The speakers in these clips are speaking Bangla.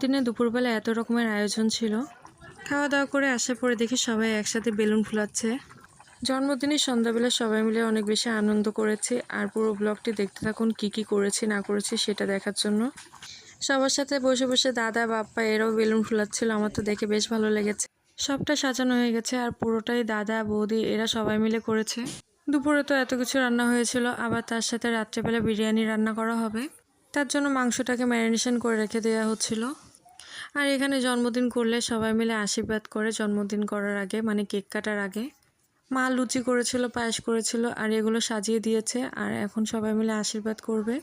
জন্মদিনে দুপুরবেলা এত রকমের আয়োজন ছিল? খাওয়া দাওয়া করে আসার পরে দেখি সবাই একসাথে বেলুন ফুলাচ্ছে। জন্মদিনের সন্ধ্যাবেলা সবাই মিলে অনেক বেশি আনন্দ করেছি। আর পুরো ব্লগটি দেখতে থাকুন কি কি করেছি, না করেছি সেটা দেখার জন্য। সবার সাথে বসে বসে দাদা, বাপ্পা এরাও বেলুন ফুলাচ্ছিল। আমার তো দেখে বেশ ভালো লেগেছে। সবটা সাজানো হয়ে গেছে আর পুরোটাই দাদা, বৌদি এরা সবাই মিলে করেছে। দুপুরে তো এত কিছু রান্না হয়েছিল। আবার তার সাথে রাত্রেবেলা বিরিয়ানি রান্না করা হবে। তার জন্য মাংসটাকে ম্যারিনেশন করে রেখে দেওয়া হচ্ছিল। আর এখানে জন্মদিন করলে সবাই মিলে আশীর্বাদ করে জন্মদিন করার আগে মানে কেক কাটার আগে, মা লুচি করেছিল, পায়েস করেছিল, আর এগুলো সাজিয়ে দিয়েছে, আর এখন সবাই মিলে আশীর্বাদ করবে।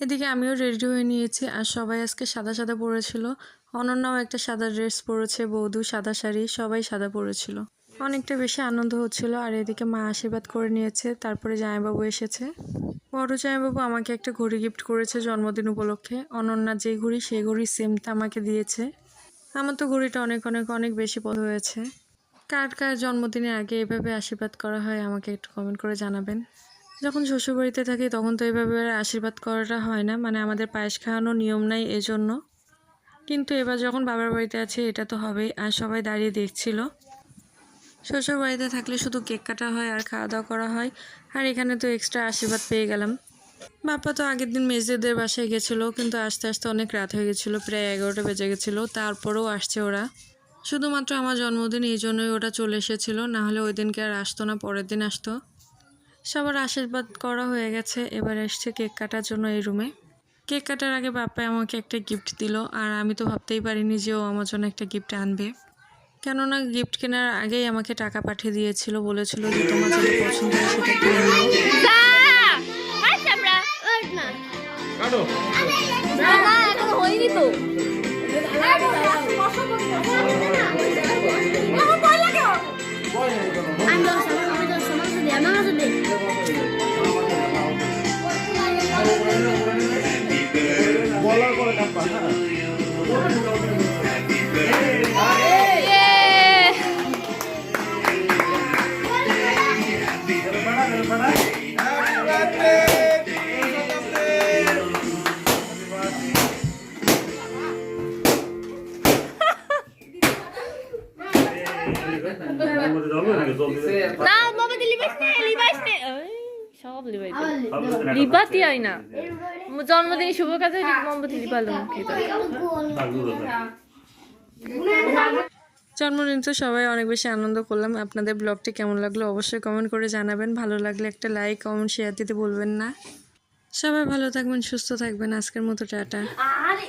এদিকে আমিও রেডি হয়ে নিয়েছি, আর সবাই আজকে সাদা সাদা পরেছিল। অনন্যাও একটা সাদা ড্রেস পরেছে, বৌদু সাদা শাড়ি, সবাই সাদা পরেছিল। অনেকটা বেশি আনন্দ হচ্ছিল, আর এদিকে মা আশীর্বাদ করে নিয়েছে, তারপরে জামাইবাবু এসেছে। বড় জামাইবাবু আমাকে একটা ঘড়ি গিফট করেছে জন্মদিন উপলক্ষে। অনন্যা যে ঘড়ি, সেই ঘড়ি সেমটা আমাকে দিয়েছে। আমার তো ঘড়িটা অনেক অনেক অনেক বেশি পছন্দ হয়েছে। কার কার জন্মদিনের আগে এভাবে আশীর্বাদ করা হয় আমাকে একটু কমেন্ট করে জানাবেন। যখন শ্বশুরবাড়িতে থাকি তখন তো এভাবে আশীর্বাদ করাটা হয় না মানে আমাদের পায়েস খাওয়ানোর নিয়ম নাই এজন্য। কিন্তু এবার যখন বাবার বাড়িতে আছে, এটা তো হবেই। আর সবাই দাঁড়িয়ে দেখছিল। শ্বশুর বাড়িতে থাকলে শুধু কেক কাটা হয় আর খাওয়া দাওয়া করা হয়। আর এখানে তো এক্সট্রা আশীর্বাদ পেয়ে গেলাম। বাপ্পা তো আগের দিন মেজদিদের বাসায় গেছিল, কিন্তু আস্তে আস্তে অনেক রাত হয়ে গেছিল, প্রায় এগারোটা বেজে গেছিল, তারপরেও আসছে ওরা। শুধুমাত্র আমার জন্মদিন, এই জন্যই ওটা চলে এসেছিল নাহলে ওই দিনকে আর আসতো না, পরের দিন আসতো। সবার আশীর্বাদ করা হয়ে গেছে, এবার এসছে কেক কাটার জন্য এই রুমে কেক কাটার আগে বাপ্পা আমাকে একটা গিফট দিল, আর আমি তো ভাবতেই পারিনি যে ও আমার জন্য একটা গিফট আনবে। কেননা গিফট কেনার আগেই আমাকে টাকা পাঠিয়ে দিয়েছিল, বলেছিল যে তোমার যেটা পছন্দ হয় সেটা কিনে না বাবা লিবাইস নে লিবাইস নে সব লিবাই লিবাতি হয় না জন্মদিন শুভ কাজে মোমবাতি লিবালো জন্মদিন তো সবাই অনেক বেশি আনন্দ করলাম। আপনাদের ব্লগটি কেমন লাগল অবশ্যই কমেন্ট করে জানাবেন। ভালো লাগলে একটা লাইক কমেন্ট শেয়ার দিতে বলবেন না। সবাই ভালো থাকবেন সুস্থ থাকবেন। আজকের মতো টাটা। আরে।